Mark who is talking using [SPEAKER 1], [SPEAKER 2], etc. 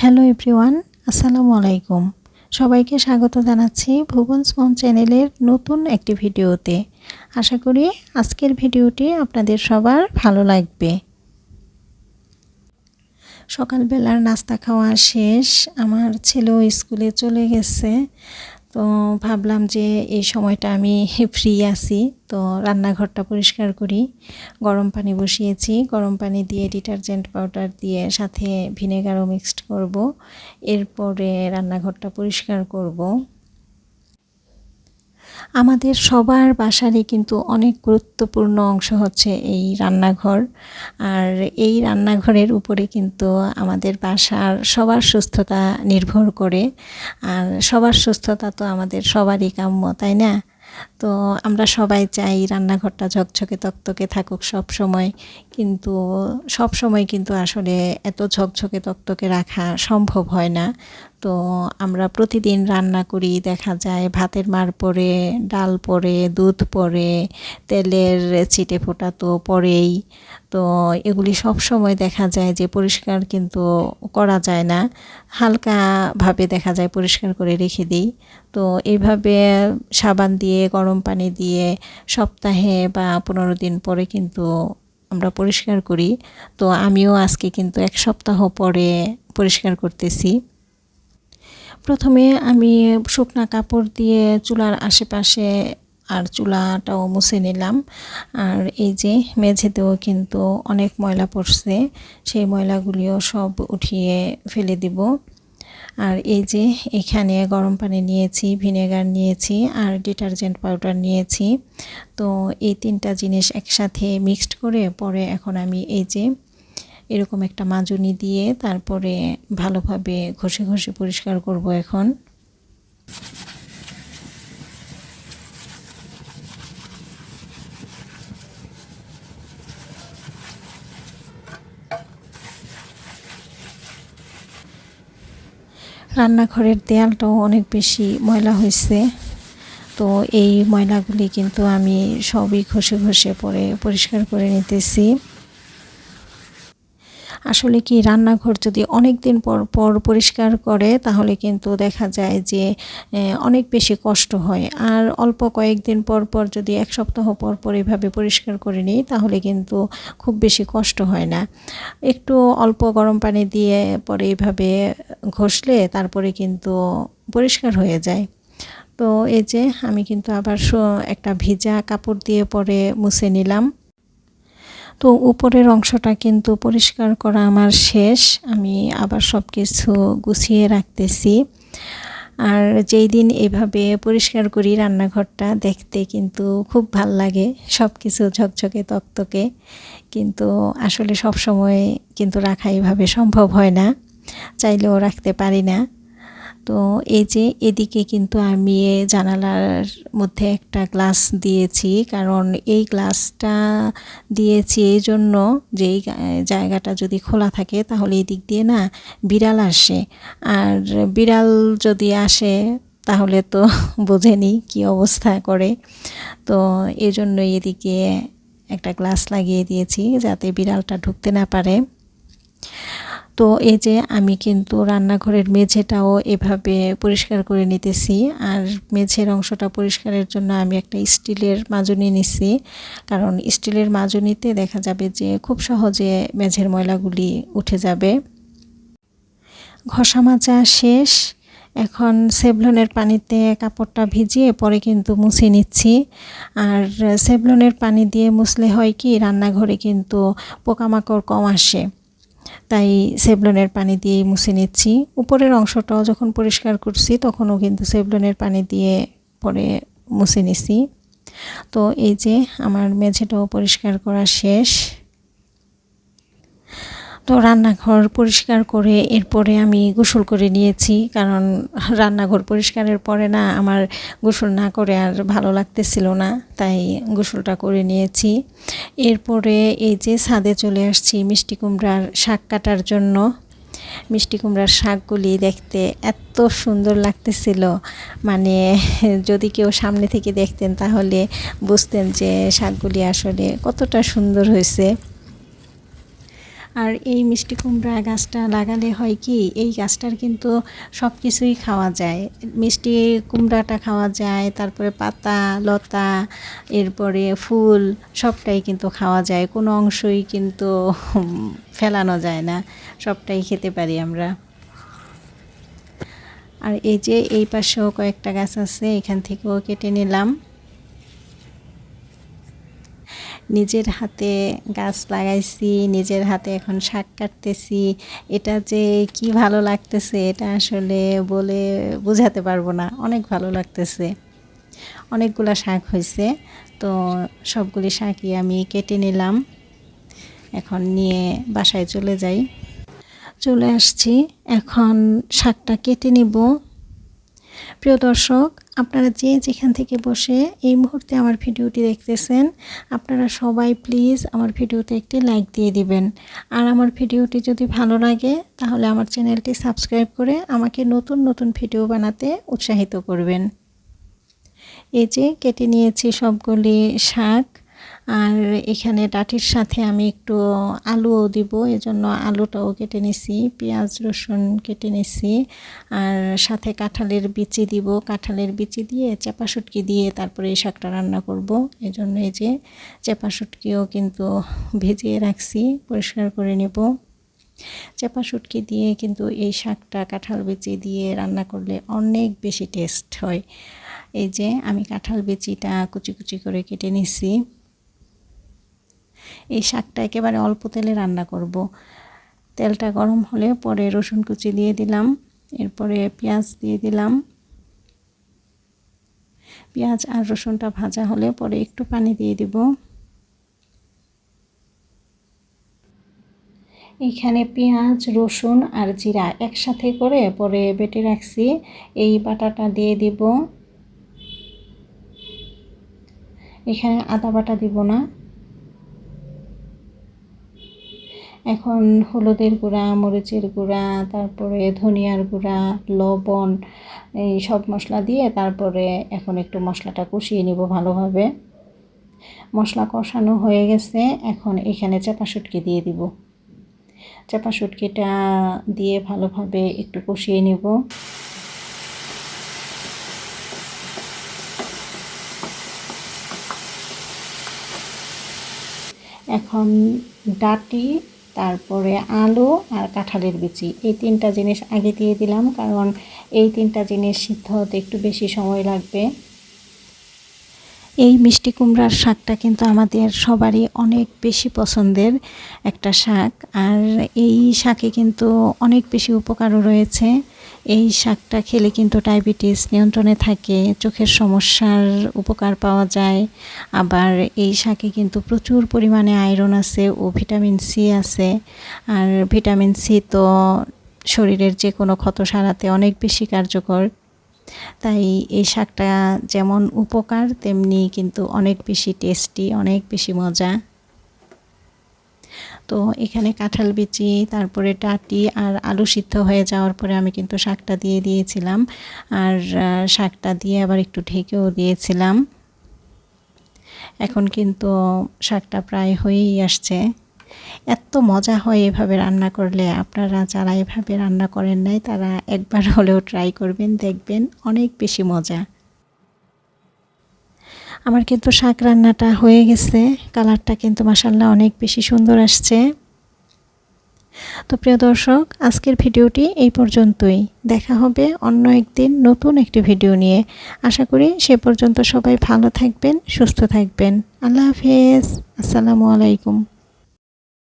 [SPEAKER 1] Hello everyone আসসালামু আলাইকুম। সবাইকে স্বাগত জানাচ্ছি ভুবনস মম চ্যানেলের নতুন একটি ভিডিওতে। আশা করি আজকের ভিডিওটি আপনাদের সবার ভালো লাগবে। সকালবেলার নাস্তা খাওয়া শেষ। আমার ছেলেও স্কুলে চলে গেছে। তো ভাবলাম যে এই সময়টা আমি ফ্রি আছি। তো রান্নাঘরটা পরিষ্কার করি। গরম পানি বসিয়েছি। গরম পানি দিয়ে ডিটারজেন্ট পাউডার দিয়ে সাথে ভিনেগারও মিক্সড করব। এরপরে রান্নাঘরটা পরিষ্কার করব। আমাদের সবার বাসারই কিন্তু অনেক গুরুত্বপূর্ণ অংশ হচ্ছে এই রান্নাঘর। আর এই রান্নাঘরের উপরে কিন্তু আমাদের বাসার সবার সুস্থতা নির্ভর করে। আর সবার সুস্থতা তো আমাদের সবারই কাম্য, তাই না? তো আমরা সবাই চাই রান্নাঘরটা ঝকঝকে তকতকে থাকুক সব সময়। কিন্তু সব সময় কিন্তু আসলে এত ঝকঝকে তকতকে রাখা সম্ভব হয় না। তো আমরা প্রতিদিন রান্না করি, দেখা যায় ভাতের মার পরে, ডাল পরে, দুধ পরে, তেলের চিটে ফোটা তো পরেই। তো এগুলি সব সময় দেখা যায় যে পরিষ্কার কিন্তু করা যায় না। হালকাভাবে দেখা যায় পরিষ্কার করে রেখে দিই। তো এইভাবে সাবান দিয়ে গরম পানি দিয়ে সপ্তাহে বা পনেরো দিন পরে কিন্তু আমরা পরিষ্কার করি। তো আমিও আজকে কিন্তু এক সপ্তাহ পরে পরিষ্কার করতেছি। প্রথমে আমি শুকনা কাপড় দিয়ে চুলার আশেপাশে আর চুলাটাও মুছে নিলাম। আর এই যে মেঝেতেও কিন্তু অনেক ময়লা পড়ছে, সেই ময়লাগুলিও সব উঠিয়ে ফেলে দিব। আর এই যে এখানে গরম পানি নিয়েছি, ভিনেগার নিয়েছি আর ডিটারজেন্ট পাউডার নিয়েছি। তো এই তিনটা জিনিস একসাথে মিক্সড করে পরে এখন আমি এই যে এরকম একটা মাজুনি দিয়ে তারপরে ভালোভাবে ঘষে ঘষে পরিষ্কার করব এখন। রান্নাঘরের দেয়ালটাও অনেক বেশি ময়লা হয়েছে। তো এই ময়লাগুলি কিন্তু আমি সবই ঘষে ঘষে পরে পরিষ্কার করে নিতেছি। আসলে কি রান্নাঘর যদি অনেক দিন পর পর পরিষ্কার করে, তাহলে কিন্তু দেখা যায় যে অনেক বেশি কষ্ট হয়। আর অল্প কয়েকদিন পর পর যদি এক সপ্তাহ পর পর এভাবে পরিষ্কার করে নিই, তাহলে কিন্তু খুব বেশি কষ্ট হয় না। একটু অল্প গরম পানি দিয়ে পরে এভাবে ঘষলে, তারপরে কিন্তু পরিষ্কার হয়ে যায়। তো এই যে, আমি কিন্তু আবার একটা ভিজা কাপড় দিয়ে পরে মুছে নিলাম। তো উপরের অংশটা কিন্তু পরিষ্কার করা আমার শেষ। আমি আবার সব কিছু গুছিয়ে রাখতেছি। আর যেই দিন এভাবে পরিষ্কার করি রান্নাঘরটা, দেখতে কিন্তু খুব ভালো লাগে। সব কিছু ঝকঝকে তকতকে। কিন্তু আসলে সব সময় কিন্তু রাখা এভাবে সম্ভব হয় না। চাইলেও রাখতে পারি না। তো এই যে এদিকে কিন্তু আমি জানালার মধ্যে একটা গ্লাস দিয়েছি, কারণ এই গ্লাসটা দিয়েছি এই জন্য যে জায়গাটা যদি খোলা থাকে তাহলে এই দিক দিয়ে না বিড়াল আসে। আর বিড়াল যদি আসে তাহলে তো বোঝেনি কি অবস্থা করে। তো এই জন্য এদিকে একটা গ্লাস লাগিয়ে দিয়েছি যাতে বিড়ালটা ঢুকতে না পারে। তো এই যে আমি কিন্তু রান্নাঘরের মেঝেটাও এভাবে পরিষ্কার করে নিতেছি আর মেঝের অংশটা পরিষ্কারের জন্য আমি একটা স্টিলের মাজনি নিছি। কারণ স্টিলের মাজনিতে দেখা যাবে যে খুব সহজে মেঝের ময়লাগুলি উঠে যাবে। ঘষা মাজা শেষ। এখন সেভলনের পানিতে কাপড়টা ভিজিয়ে পরে কিন্তু মুছে নিচ্ছি। আর সেভলনের পানি দিয়ে মুছলে হয় কি, রান্নাঘরে কিন্তু পোকামাকড় কম আসে। তাই সেভলনের পানি দিয়েই মুছে নিচ্ছি। উপরের অংশটাও যখন পরিষ্কার করছি, তখনও কিন্তু সেভলনের পানি দিয়ে পরে মুছে নিছি। তো এই যে আমার মেঝেটাও পরিষ্কার করা শেষ। তো রান্নাঘর পরিষ্কার করে এরপরে আমি গোসল করে নিয়েছি, কারণ রান্নাঘর পরিষ্কারের পরে না আমার গোসল না করে আর ভালো লাগতেছিল না, তাই গোসলটা করে নিয়েছি। এরপরে এই যে ছাদে চলে আসছি মিষ্টি কুমড়ার শাক কাটার জন্য। মিষ্টি কুমড়ার শাকগুলি দেখতে এত সুন্দর লাগতেছিল মানে যদি কেউ সামনে থেকে দেখতেন তাহলে বুঝতেন যে শাকগুলি আসলে কতটা সুন্দর হয়েছে। আর এই মিষ্টি কুমড়া গাছটা লাগালে হয় কি, এই গাছটার কিন্তু সব কিছুই খাওয়া যায়। মিষ্টি কুমড়াটা খাওয়া যায়, তারপরে পাতা, লতা, এরপরে ফুল সবটাই কিন্তু খাওয়া যায়। কোনো অংশই কিন্তু ফেলানো যায় না, সবটাই খেতে পারি আমরা। আর এই যে এই পাশেও কয়েকটা গাছ আছে, এখান থেকেও কেটে নিলাম। নিজের হাতে গাছ লাগাইছি, নিজের হাতে এখন শাক কাটতেছি। এটা যে কি ভালো লাগতেছে, এটা আসলে বলে বোঝাতে পারব না। অনেক ভালো লাগতেছে। অনেকগুলো শাক হয়েছে তো সবগুলি শাকই আমি কেটে নিলাম। এখন নিয়ে বাসায় চলে যাই। চলে আসছি। এখন শাকটা কেটে নিব। প্রিয় দর্শক আপনারা যে যেখান থেকে বসে এই মুহূর্তে আমার ভিডিওটি দেখতেছেন, আপনারা সবাই প্লিজ আমার ভিডিওতে একটি লাইক দিয়ে দিবেন। আর আমার ভিডিওটি যদি ভালো লাগে, তাহলে আমার চ্যানেলটি সাবস্ক্রাইব করে আমাকে নতুন নতুন ভিডিও বানাতে উৎসাহিত করবেন। এই যে কেটে নিয়েছি সবগুলি শাক আর এখানে ডাটির সাথে আমি একটু আলুও দিব, এজন্য আলুটাও কেটে নিছি, পেঁয়াজ, রসুন কেটে নিছি, আর সাথে কাঁঠালের বিচি দিব, কাঁঠালের বিচি দিয়ে চেপা শুটকি দিয়ে তারপরে এই শাকটা রান্না করব, এজন্য এই যে চেপা শুটকিও কিন্তু ভেজিয়ে রাখছি, পরিষ্কার করে নেব। চেপা শুটকি দিয়ে কিন্তু এই শাকটা কাঁঠাল বিচি দিয়ে রান্না করলে অনেক বেশি টেস্ট হয়। এই যে আমি কাঁঠাল বিচিটা কুচি কুচি করে কেটে নিছি। এই শাকটা একেবারে অল্প তেলে রান্না করব। তেলটা গরম হলে পরে রসুন কুচি দিয়ে দিলাম, এরপরে পেঁয়াজ দিয়ে দিলাম। পেঁয়াজ আর রসুনটা ভাজা হলে পরে একটু পানি দিয়ে দিব। এখানে পেঁয়াজ, রসুন আর জিরা একসাথে করে পরে বেটে রাখছি। এই বাটাটা দিয়ে দিব। এখানে আদা বাটা দিব না। এখন হলুদের গুঁড়া, মরিচের গুঁড়া, তারপরে ধনিয়ার গুঁড়া, লবণ, এই সব মশলা দিয়ে তারপরে এখন একটু মশলাটা কষিয়ে নিব ভালোভাবে। মশলা কষানো হয়ে গেছে, এখন এখানে চাপা শুটকি দিয়ে দিব। চাপা শুটকিটা দিয়ে ভালোভাবে একটু কষিয়ে নেব। এখন ডাটি তারপরে আলু আর কাঁঠালের বিচি। এই তিনটা জিনিস আগে দিয়ে দিলাম, কারণ এই তিনটা জিনিস সিদ্ধ হতে একটু বেশি সময় লাগবে। এই মিষ্টি কুমড়ার শাকটা কিন্তু আমাদের সবারই অনেক বেশি পছন্দের একটা শাক, আর এই শাকে কিন্তু অনেক বেশি উপকারও রয়েছে। এই শাকটা খেলে কিন্তু ডায়াবেটিস নিয়ন্ত্রণে থাকে, চোখের সমস্যার উপকার পাওয়া যায়। আবার এই শাকে কিন্তু প্রচুর পরিমাণে আয়রন আছে ও ভিটামিন সি আছে। আর ভিটামিন সি তো শরীরের যে কোনো ক্ষত সারাতে অনেক বেশি কার্যকর। তাই এই শাকটা যেমন উপকার, তেমনি কিন্তু অনেক বেশি টেস্টি অনেক বেশি মজা। তো এখানে কাঁঠাল বিচি, তারপরে টাটি আর আলু সিদ্ধ হয়ে যাওয়ার পরে আমি কিন্তু শাকটা দিয়ে দিয়েছিলাম। আর শাকটা দিয়ে আবার একটু ঢেকেও দিয়েছিলাম। এখন কিন্তু শাকটা প্রায় হয়েই আসছে। এত মজা হয় এভাবে রান্না করলে। আপনারা যারা এভাবে রান্না করেন নাই, তারা একবার হলেও ট্রাই করবেন, দেখবেন অনেক বেশি মজা। আমার কিন্তু শাক রান্নাটা হয়ে গেছে। কালারটা কিন্তু মাসাল্লাহ অনেক বেশি সুন্দর আসছে। তো প্রিয় দর্শক, আজকের ভিডিওটি এই পর্যন্তই। দেখা হবে অন্য একদিন নতুন একটি ভিডিও নিয়ে। আশা করি সে পর্যন্ত সবাই ভালো থাকবেন, সুস্থ থাকবেন। আল্লাহ হাফেজ। আসসালামু আলাইকুম।